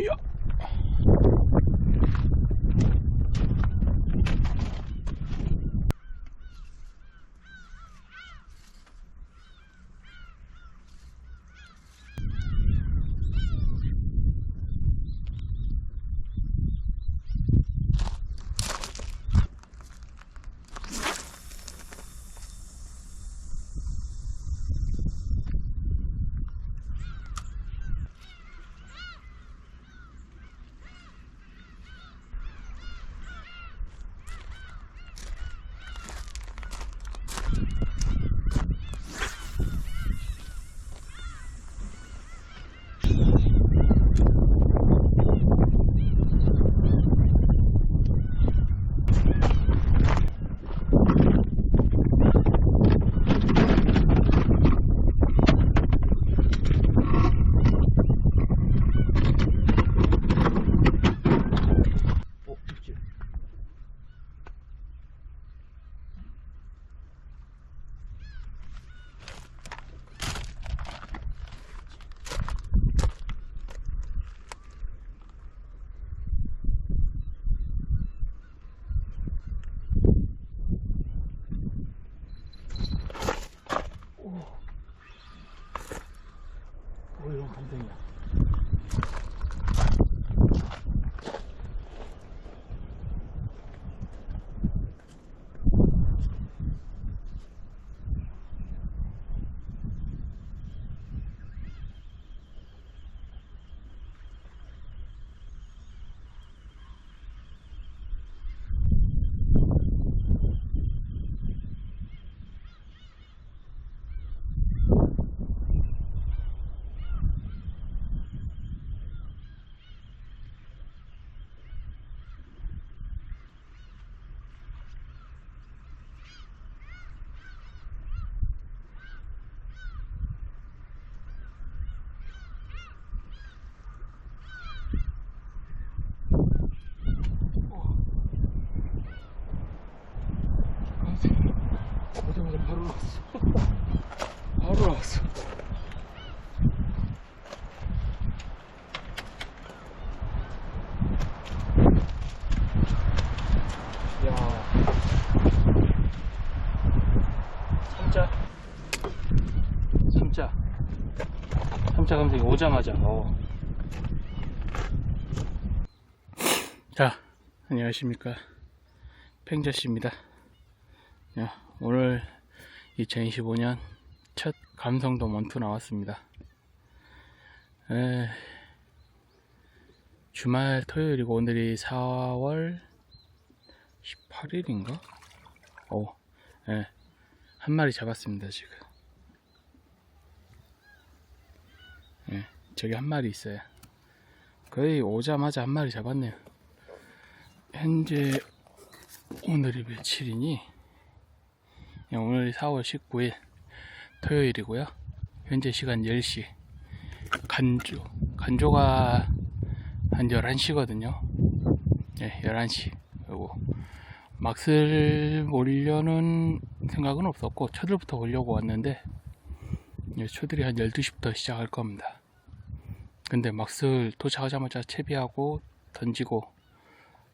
야. 어, 있지. 오. 오, 이 3자 3자 3자 감성이 오자마자 어. 자 안녕하십니까 팽자씨입니다 오늘 2025년 첫 감성도 먼투 나왔습니다 에, 주말 토요일이고 오늘이 4월 18일인가? 어, 예. 한 마리 잡았습니다 지금. 예, 저기 한 마리 있어요. 거의 오자마자 한 마리 잡았네요. 현재 오늘이 며칠이니? 예, 오늘 4월 19일 토요일이고요. 현재 시간 10시. 간조. 간조가 한 11시거든요. 예, 11시. 그리고 막슬 올려는 생각은 없었고, 초들부터 오려고 왔는데, 예, 초들이 한 12시부터 시작할 겁니다. 근데 막슬 도착하자마자 채비하고 던지고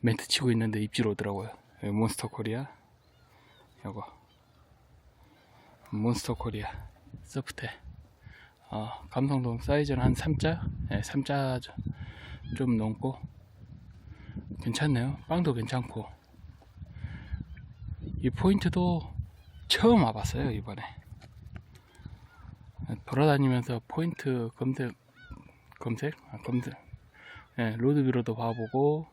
멘트 치고 있는데 입질 오더라고요. 예, 몬스터 코리아. 요거. 몬스터 코리아 소프트 어, 감성돔 사이즈는 한 3자 네, 3자 좀 넘고 괜찮네요 빵도 괜찮고 이 포인트도 처음 와봤어요 이번에 돌아다니면서 포인트 검색 검색 아, 검색 네, 로드뷰로도 봐보고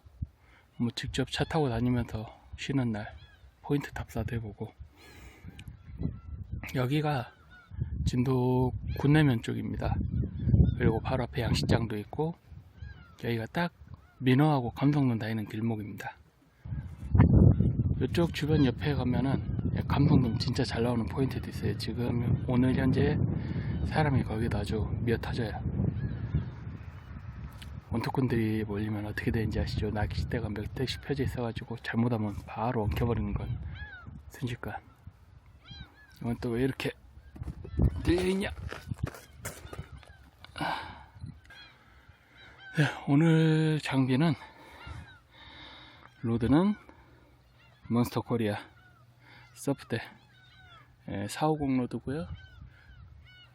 뭐 직접 차 타고 다니면서 쉬는 날 포인트 탑사도 해보고 여기가 진도 군내면 쪽입니다. 그리고 바로 앞에 양식장도 있고 여기가 딱 민어하고 감성돔 다니는 길목입니다. 이쪽 주변 옆에 가면은 감성돔 진짜 잘 나오는 포인트도 있어요. 지금 오늘 현재 사람이 거기다 아주 미어 터져요. 원투꾼들이 몰리면 어떻게 되는지 아시죠? 낚싯대가 몇 대씩 펴져 있어가지고 잘못하면 바로 엉켜버리는 건 순식간. 이건 또 왜 이렇게 들려있냐? 네, 오늘 장비는 로드는 몬스터 코리아 서프대 450 로드고요.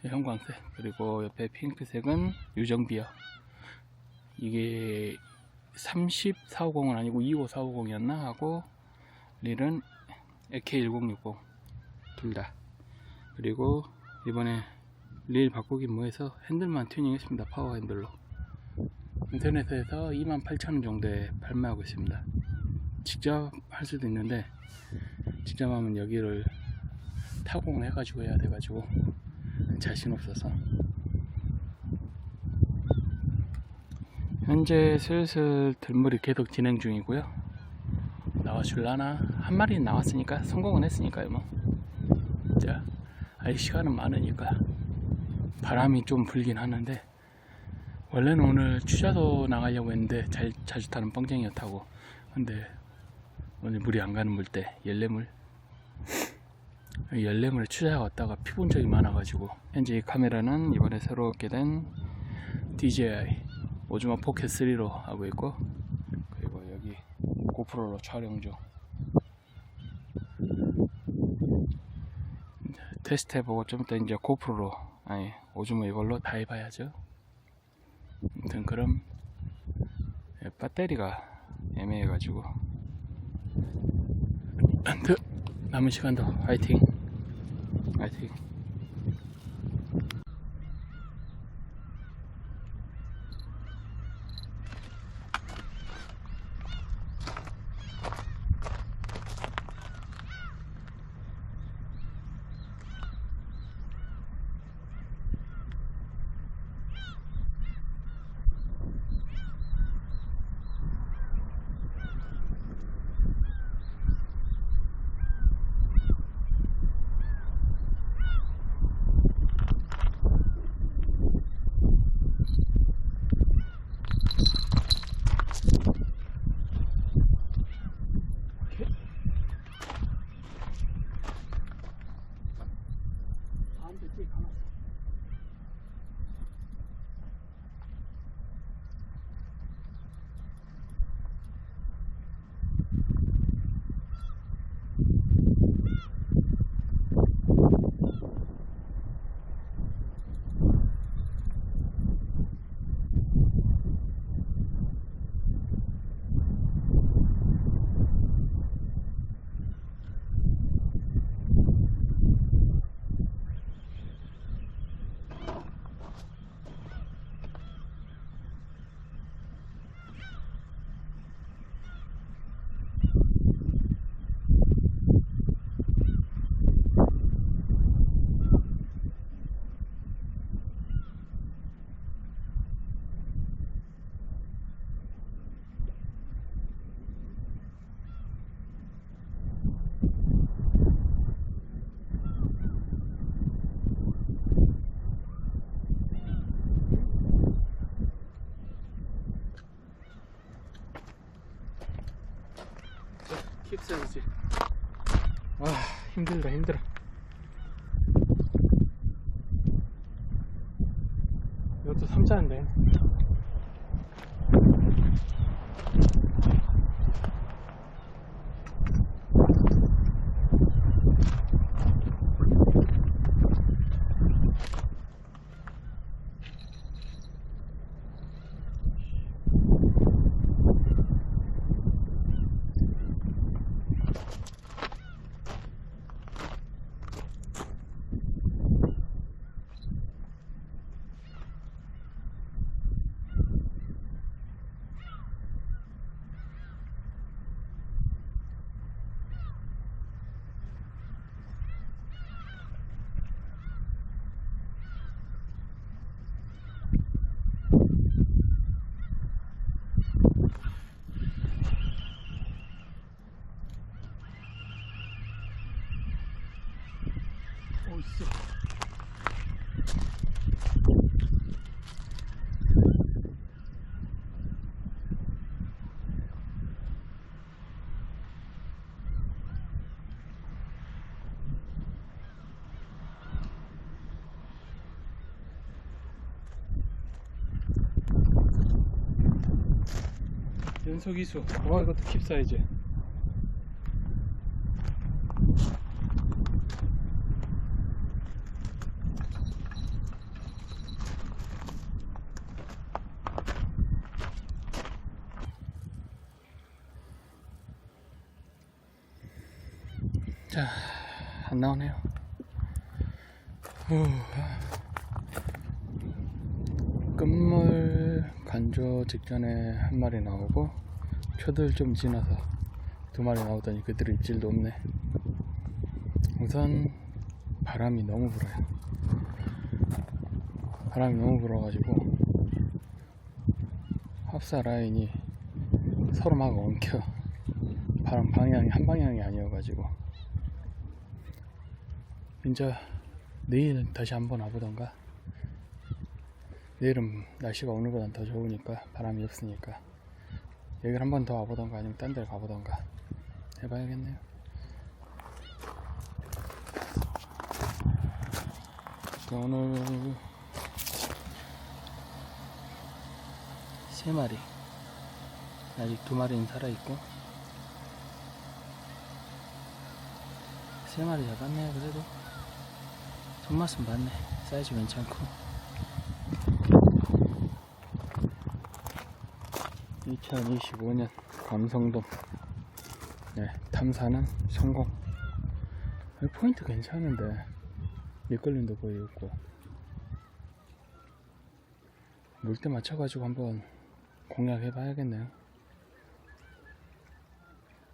예, 형광색. 그리고 옆에 핑크색은 유정비어. 이게 30 450은 아니고 25 450이었나? 하고 릴은 AK1060 둘 다. 그리고 이번에 릴 바꾸기 뭐해서 핸들만 튜닝했습니다. 파워 핸들로. 인터넷에서 28,000원 정도에 판매하고 있습니다 직접 할 수도 있는데 직접 하면 여기를 타공을 해가지고 해야 돼가지고 자신 없어서. 현재 슬슬 들물이 계속 진행 중이고요. 나와줄라나? 한 마리 나왔으니까 성공은 했으니까요 뭐. 자, 아직 시간은 많으니까 바람이 좀 불긴 하는데 원래는 오늘 취자도 나가려고 했는데 잘, 자주 타는 뻥쟁이였다고. 근데 오늘 물이 안 가는 물때 열레물. 열레물에 취자가 왔다가 피본 적이 많아가지고. 현재 이 카메라는 이번에 새롭게 된 DJI 오즈마 포켓 3로 하고 있고 그리고 여기 고프로로 촬영 중. 테스트 해보고 좀 이따 이제 고프로로 아니 오즈마 이걸로 다 해봐야죠. 아무튼 그럼 예, 배터리가 애매해가지고 남은 시간도 화이팅. 화이팅 킵사이즈 아 힘들다 힘들어. 이것도 삼자인데 연속 이수. 와 이것도 킵 사이즈. 자, 안 나오네요. 후. 끝물 간조 직전에 한 마리 나오고 표들 좀 지나서 두 마리 나오더니 그대로 입질도 없네. 우선 바람이 너무 불어요. 바람이 너무 불어가지고 합사 라인이 서로 막 엉켜. 바람 방향이 한 방향이 아니어가지고 이제 내일은 다시 한번 와보던가 내일은 날씨가 오늘보단 더 좋으니까 바람이 없으니까. 여기를 한 번 더 와보던가 아니면 딴 데를 가보던가 해봐야겠네요. 자, 오늘 세 마리. 아직 두 마리는 살아있고. 세 마리 잡았네요 그래도. 손맛은 맞네. 사이즈 괜찮고 2025년 감성돔 네, 탐사는 성공. 포인트 괜찮은데. 밑걸림도 없고. 물때 맞춰가지고 한번 공략해 봐야겠네요.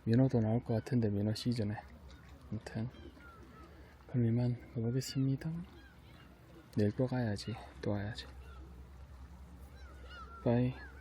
민어도 나올 것 같은데 민어 시즌에. 아무튼 그럼 이만 가보겠습니다. 내일 또 가야지. 또 와야지. 빠이